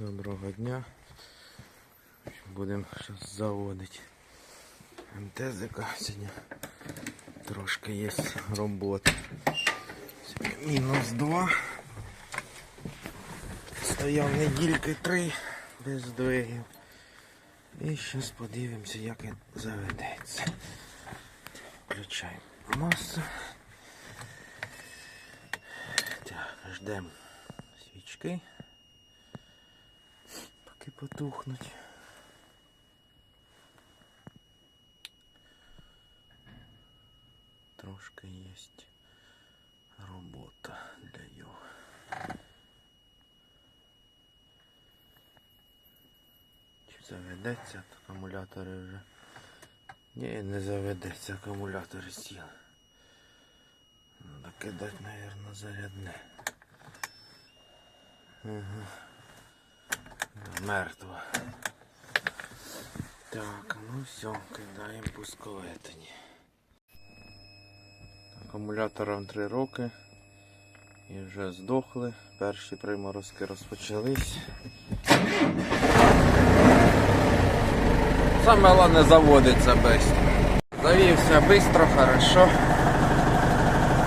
Доброго дня. Будемо зараз заводити МТЗК сьогодні. Трошки є роботи. Мінус два. Стояв недільки три без двигів. І зараз подивимося, як він заведеться. Включаємо масу. Так, ждемо свічки. Поки потухнуть. Трошки є робота для його. Чи заведеться акумулятори вже? Ні, не заведеться, акумулятори сіли. Надо кидати, мабуть, зарядне. Ага. Мертво. Так, ну все, кидаємо пусковетені. Акумуляторам 3 роки. І вже здохли. Перші приморозки розпочались. Саме головне заводиться швидко. Завівся швидко, хорошо.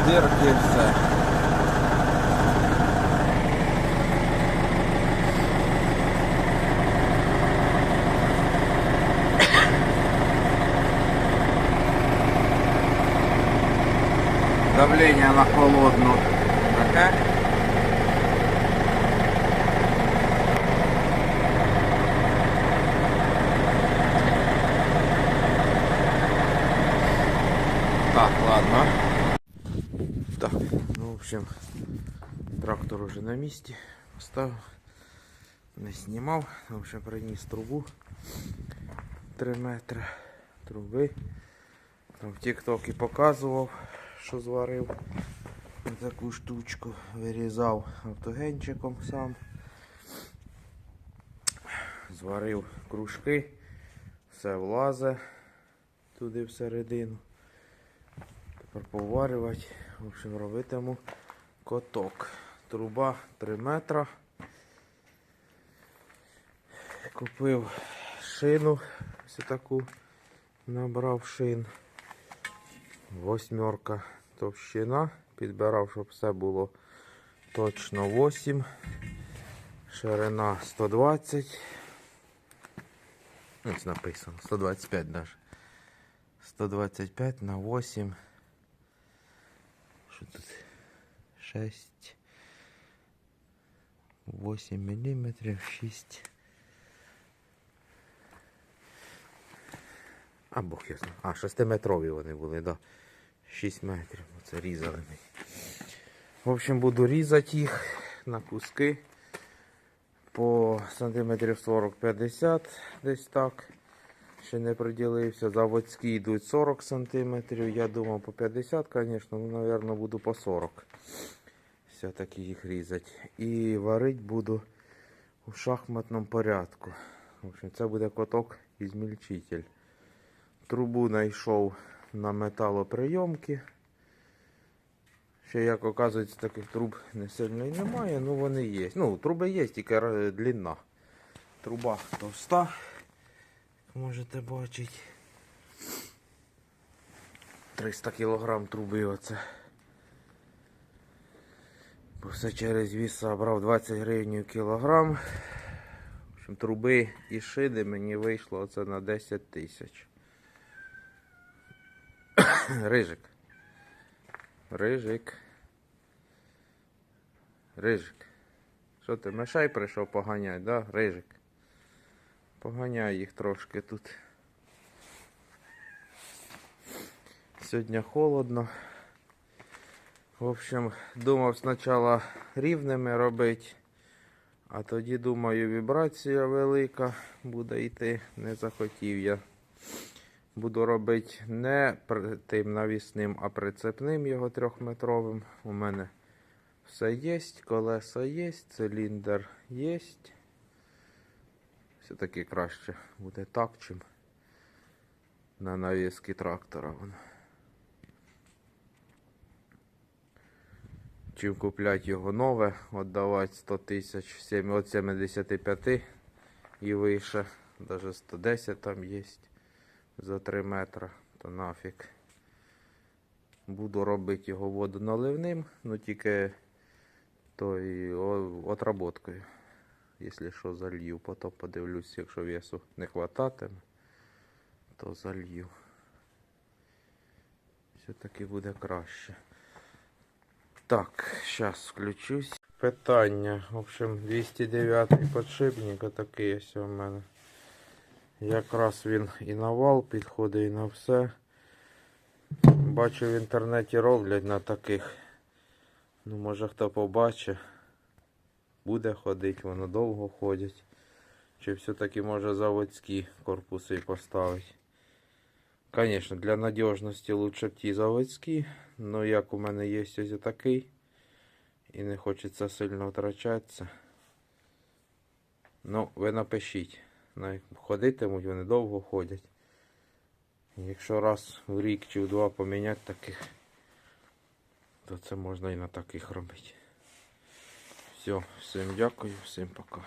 Дірки все. Давление на холодну. Таке. Так, ладно. Так, ну, в общем, трактор уже на місці. Поставив. Не знімав. В общем, приніс трубу 3 метри труби. Там в Тіктокі показував, Що зварив таку штучку, вирізав автогенчиком сам. Зварив кружки, все влазе туди всередину. Тепер поварювати, в общем, робитиму коток. Труба 3 метра. Купив шину, ось таку набрав шин. Восьмерка товщина. Підбирав, щоб все було точно 8. Ширина 120. Ось написано. 125 навіть. 125 на 8. Що тут? 6. 8 мм, 6. А Бог ясно. А, 6-метрові вони були. Да. 6 метрів. Оце різали. В общем, буду різати їх на куски по сантиметрів 40-50, десь так. Ще не приділився. Заводські йдуть 40 сантиметрів. Я думав по 50, звісно, ну, мабуть, буду по 40. Все-таки їх різати. І варити буду у шахматному порядку. В общем, це буде коток і змільчитель. Трубу знайшов на металоприйомки. Ще, як оказується, таких труб не сильно і немає, ну вони є. Ну, труби є, тільки длинна. Труба товста, як можете бачити. 300 кг труби оце. Бо все через віса брав 20 гривень кілограм. В общем, труби і шини мені вийшло оце на 10 тисяч. Рижик. Рижик. Рижик. Що ти, мешай прийшов поганяти, да? Рижик. Поганяй їх трошки тут. Сьогодні холодно. В общем, думав спочатку рівними робити, а тоді думаю, вібрація велика буде йти. Не захотів я. Буду робити не тим навісним, а прицепним його трьохметровим. У мене все є, колеса є, циліндр є. Все-таки краще буде так, чим на навіски трактора. воно. чим купляти його нове, віддавати 100 тисяч, від 75 і вище, навіть 110 там є за 3 метри, то нафіг. Буду робити його водоналивним, ну тільки той отработкою. Якщо що, залью, потім подивлюсь, якщо весу не хвататиме, то залью. Все-таки буде краще. Так, зараз включусь. Питання. В общем, 209 подшипник отакий ось у мене. Якраз він і на вал підходить, і на все. Бачу в інтернеті роблять на таких. Ну, може хто побачить. Буде ходити, воно довго ходять. Чи все-таки може заводські корпуси поставити. Звісно, для надіжності лучше ті заводські. Ну як у мене є ось такий. І не хочеться сильно втрачатися. Ну, ви напишіть. Ходитимуть, вони довго ходять. Якщо раз в рік чи в два поміняти таких, то це можна і на таких робити. Все, всім дякую, всім пока.